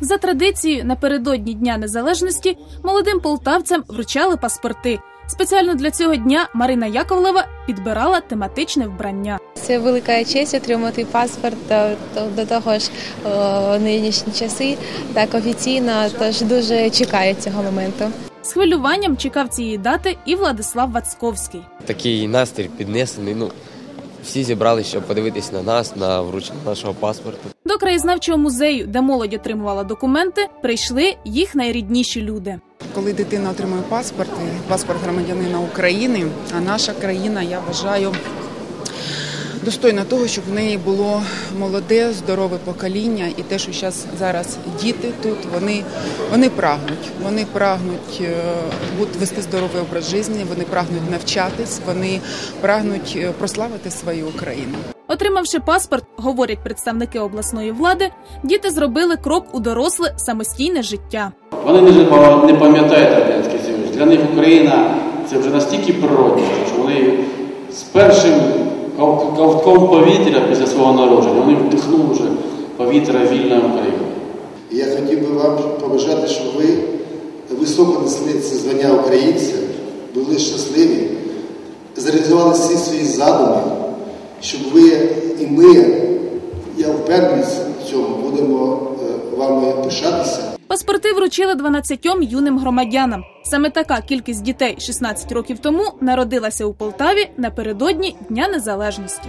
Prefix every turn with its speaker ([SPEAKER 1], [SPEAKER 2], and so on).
[SPEAKER 1] За традицією, напередодні Дня Незалежності молодим полтавцям вручали паспорти. Спеціально для цього дня Марина Яковлева підбирала тематичне вбрання.
[SPEAKER 2] Це велика честь отримати паспорт до, того ж нинішні часи, так офіційно, тож дуже чекаю цього моменту.
[SPEAKER 1] З хвилюванням чекав цієї дати і Владислав Вацковський.
[SPEAKER 3] Такий настрій піднесений. Ну, всі зібралися, щоб подивитись на нас, на вручення нашого паспорту.
[SPEAKER 1] До краєзнавчого музею, де молодь отримувала документи, прийшли їх найрідніші люди.
[SPEAKER 4] Коли дитина отримує паспорт, паспорт громадянина України, а наша країна, я вважаю, достойна того, щоб в неї було молоде, здорове покоління, і те, що зараз зараз діти тут, вони, вони прагнуть. Вони прагнуть е, вести здоровий образ життя, вони прагнуть навчатись, вони прагнуть е, прославити свою Україну.
[SPEAKER 1] Отримавши паспорт, говорять представники обласної влади, діти зробили крок у доросле самостійне життя.
[SPEAKER 5] Вони не, не пам'ятають Радянський Союз. Для них Україна це вже настільки природно, що вони з першим ковтком повітря після свого народження вони вдихнули вже повітря вільної України.
[SPEAKER 6] Я хотів би вам побажати, щоб ви високо несли це звання українця, були щасливі, зреалізували всі свої задуми, щоб ви і ми, я впевнений в цьому, будемо е, вами пишатися.
[SPEAKER 1] Паспорти вручили 12 юним громадянам. Саме така кількість дітей 16 років тому народилася у Полтаві напередодні Дня Незалежності.